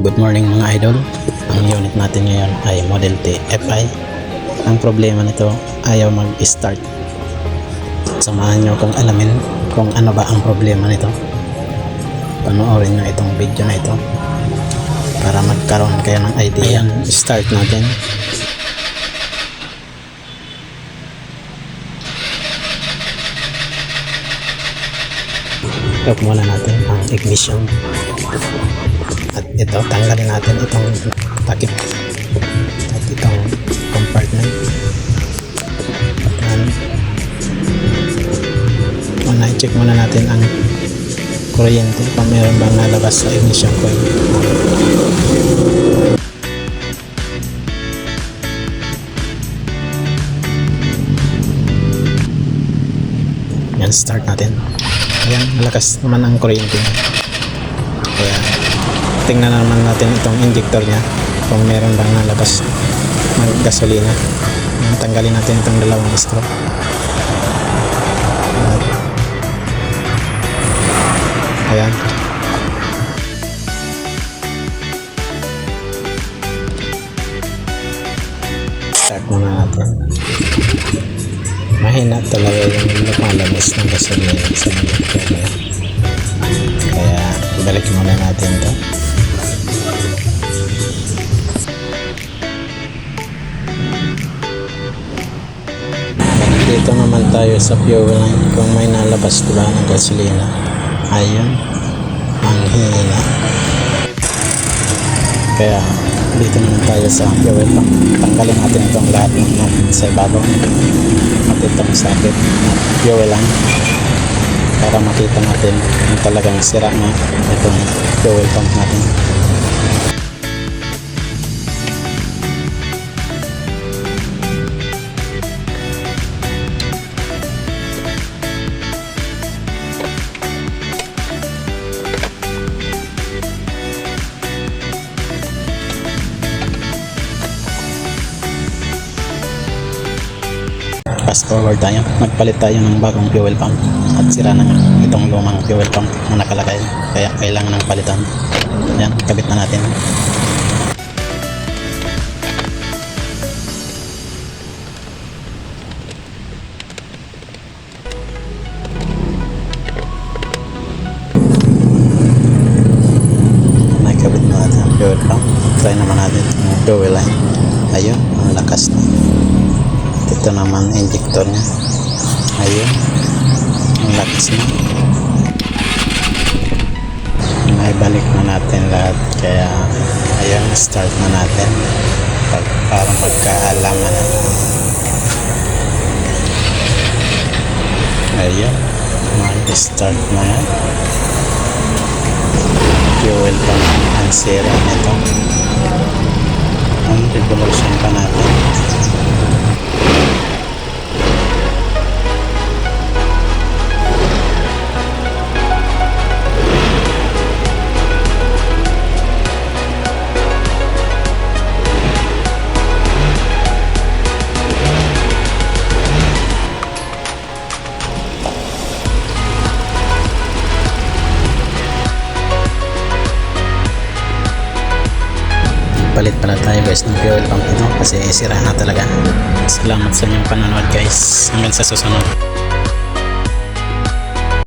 Good morning mga idol. Ang unit natin ngayon ay Model T FI. Ang problema nito ayaw mag-start. Samahan nyo kung alamin kung ano ba ang problema nito. Panoorin nyo itong video na ito para magkaroon kayo ng idea. Ayan, start natin. Off muna natin ang ignition. Ito, tanggalin natin itong takip at itong compartment. Yan. Muna, i-check muna natin ang kuryente kung meron bang nalabas sa ignition coil. Yan, start natin. Ayan, malakas naman ang kuryente. Kaya, tingnan naman natin itong injector niya kung meron bang nalabas ng gasolina. Tanggalin natin itong dalawang straw. Ayan. Start muna natin. Mahina talaga yung lumalabas ng gasolina sa injector. Kaya, balik muna natin to. Dito naman tayo sa fuel line kung may nalabas diba ng gasolina. Ayun, ang hina. Kaya dito naman tayo sa fuel pump. Tanggalin natin itong lahat ng sa ibabaw. At itong sakit na fuel line para makita natin kung talagang sira na itong fuel pump natin. Fast forward tayo nagpalit tayo ng bagong fuel pump. At sira na nga itong lumang fuel pump na nakalagay. Kaya kailangan ng palitan. Yan kabit na natin. May kabit na natin ang fuel pump. Try naman natin ang fuel line. Ayun ang lakas na ito naman injector niya. Ayun. Ang lakas na may balik na natin lahat. Kaya ayun start na natin. Pag, para magkaalaman na ayun. Mag-start na. Yan fuel pump ang sira nito. Ang revolution pa natin palit pala tayo guys ng fuel pump ito kasi sira na talaga. Salamat sa inyong panonood guys. Hanggang sa susunod